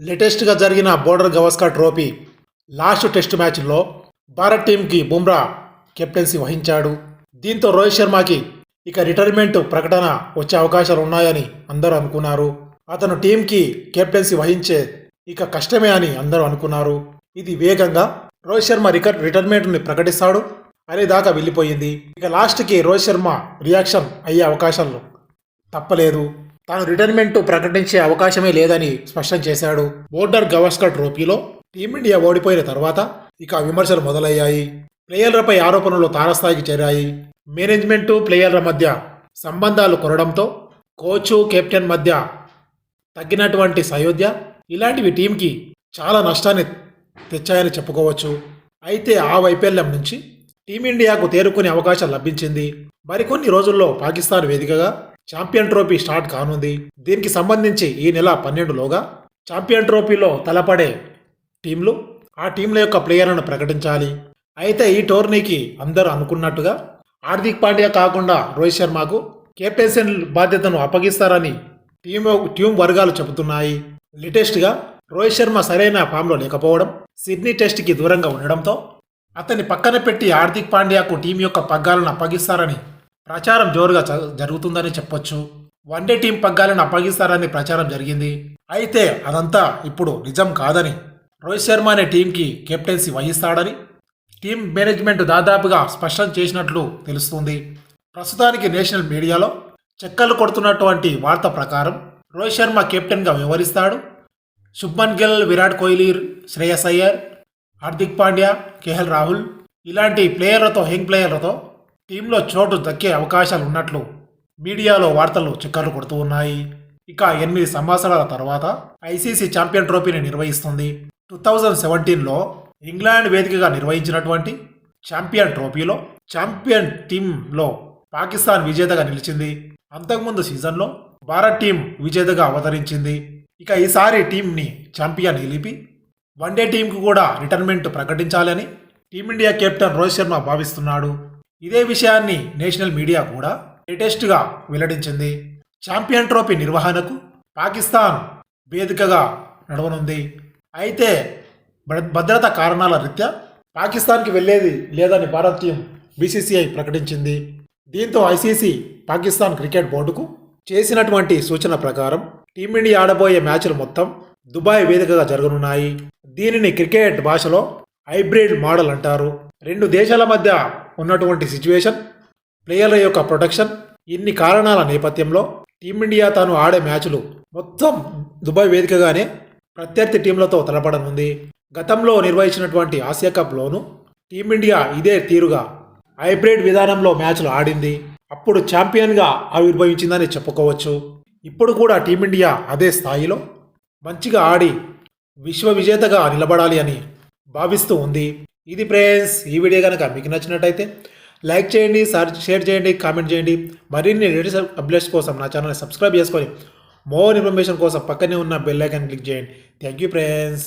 లేటెస్ట్గా జరిగిన Border Gavaskar trophy last test మ్యాచ్లో భారత్ టీంకి బుమ్రా కెప్టెన్సీ వహించాడు. దీంతో రోహిత్ శర్మకి ఇక రిటైర్మెంట్ ప్రకటన వచ్చే అవకాశాలు ఉన్నాయని అందరూ అనుకున్నారు. అతను టీంకి కెప్టెన్సీ వహించే ఇక కష్టమే అని అందరూ అనుకున్నారు. ఇది వేగంగా రోహిత్ శర్మ రిక రిటైర్మెంట్ని ప్రకటిస్తాడు. అనేదాకా వెళ్ళిపోయింది. ఇక లాస్ట్కి రోహిత్ శర్మ రియాక్షన్ అయ్యే అవకాశాలు తప్పలేదు. తాను రిటైర్మెంట్ ప్రకటించే అవకాశమే లేదని స్పష్టం చేశాడు బోర్డర్ గవస్కర్ ట్రోఫీలో టీమిండియా ఓడిపోయిన తర్వాత ఇక విమర్శలు మొదలయ్యాయి. ప్లేయర్లపై ఆరోపణలు తారస్థాయికి చేరాయి. మేనేజ్మెంటు ప్లేయర్ల మధ్య సంబంధాలు కొరడంతో కోచు కెప్టెన్ మధ్య తగ్గినటువంటి సయోధ్య ఇలాంటివి టీంకి చాలా నష్టాన్ని తెచ్చాయని చెప్పుకోవచ్చు. అయితే ఆ వైఫల్యం నుంచి టీమిండియాకు తేరుకునే అవకాశం లభించింది. మరికొన్ని రోజుల్లో పాకిస్తాన్ వేదికగా ఛాంపియన్ ట్రోఫీ స్టార్ట్ కానుంది. దీనికి సంబంధించి ఈ నెల పన్నెండులోగా ఛాంపియన్ ట్రోఫీలో తలపడే టీంలు ఆ టీంల యొక్క ప్లేయర్లను ప్రకటించాలి. అయితే ఈ టోర్నీకి అందరూ అనుకున్నట్టుగా హార్దిక్ పాండ్యా కాకుండా రోహిత్ శర్మకు కెప్టెన్సీ బాధ్యతను అప్పగిస్తారని టీమ్ టీం వర్గాలు చెబుతున్నాయి. లేటెస్ట్గా రోహిత్ శర్మ సరైన ఫామ్లో లేకపోవడం సిడ్నీ టెస్ట్కి దూరంగా ఉండడంతో అతన్ని పక్కన పెట్టి హార్దిక్ పాండ్యాకు టీం యొక్క పగ్గాలను అప్పగిస్తారని ప్రచారం జోరుగా జ- జరుగుతుందని చెప్పొచ్చు. వన్డే టీం పగ్గాలను అప్పగిస్తారని ప్రచారం జరిగింది. అయితే అదంతా ఇప్పుడు నిజం కాదని రోహిత్ శర్మ అనే టీంకి కెప్టెన్సీ వహిస్తాడని టీం మేనేజ్మెంట్ దాదాపుగా స్పష్టం చేసినట్లు తెలుస్తుంది. ప్రస్తుతానికి నేషనల్ మీడియాలో చెక్కలు కొడుతున్నటువంటి వార్త ప్రకారం రోహిత్ శర్మ కెప్టెన్గా వ్యవహరిస్తాడు. శుభ్మన్ గిల్ విరాట్ కోహ్లీ శ్రేయస్ అయ్యర్ హార్దిక్ పాండ్యా కేఎల్ రాహుల్ ఇలాంటి ప్లేయర్లతో యంగ్ ప్లేయర్లతో టీంలో చోటు దక్కే అవకాశాలు ఉన్నట్లు మీడియాలో వార్తలు చిక్కర్లు కొడుతూ ఉన్నాయి. ఇక ఎనిమిది సంవత్సరాల తర్వాత ఐసీసీ ఛాంపియన్ ట్రోఫీని నిర్వహిస్తుంది. టూ థౌజండ్ సెవెంటీన్లో ఇంగ్లాండ్ వేదికగా నిర్వహించినటువంటి ఛాంపియన్ ట్రోఫీలో ఛాంపియన్ టీంలో పాకిస్తాన్ విజేతగా నిలిచింది. అంతకుముందు సీజన్లో భారత్ టీం విజేతగా అవతరించింది. ఇక ఈసారి టీంని ఛాంపియన్ నిలిపి వన్డే టీంకు కూడా రిటైర్మెంట్ ప్రకటించాలని team India captain Rohit Sharma భావిస్తున్నాడు. ఇదే విషయాన్ని నేషనల్ మీడియా కూడా లేటెస్ట్గా వెల్లడించింది. ఛాంపియన్ ట్రోఫీ నిర్వహణకు పాకిస్తాన్ వేదికగా నడవనుంది. అయితే భద్రతా కారణాల రీత్యా పాకిస్తాన్కి వెళ్ళేది లేదని భారతీయం బీసీసీఐ ప్రకటించింది. దీంతో ఐసీసీ పాకిస్తాన్ క్రికెట్ బోర్డుకు చేసినటువంటి సూచన ప్రకారం టీమిండియా ఆడబోయే మ్యాచ్లు మొత్తం దుబాయ్ వేదికగా జరగనున్నాయి. దీనిని క్రికెట్ భాషలో హైబ్రిడ్ మోడల్ అంటారు. రెండు దేశాల మధ్య ఉన్నటువంటి సిచ్యువేషన్ ప్లేయర్ల యొక్క ప్రొటెక్షన్ ఇన్ని కారణాల నేపథ్యంలో టీమిండియా తాను ఆడే మ్యాచ్లు మొత్తం దుబాయ్ వేదికగానే ప్రత్యర్థి టీంలతో తలపడనుంది. గతంలో నిర్వహించినటువంటి ఆసియా కప్లోను టీమిండియా ఇదే తీరుగా హైబ్రిడ్ విధానంలో మ్యాచ్లు ఆడింది. అప్పుడు ఛాంపియన్గా ఆవిర్భవించిందని చెప్పుకోవచ్చు. ఇప్పుడు కూడా టీమిండియా అదే స్థాయిలో మంచిగా ఆడి విశ్వ విజేతగా నిలబడాలి అని భావిస్తూ ఉంది. ఇది ఫ్రెండ్స్ ఈ వీడియో కనుక మీకు నచ్చినట్టయితే లైక్ చేయండి సార్ షేర్ చేయండి కామెంట్ చేయండి. మరిన్ని లేటెస్ట్ అప్డేట్స్ కోసం నా ఛానల్ని సబ్స్క్రైబ్ చేసుకొని మోర్ ఇన్ఫర్మేషన్ కోసం పక్కనే ఉన్న బెల్ ఐకాన్ క్లిక్ చేయండి. Thank you friends.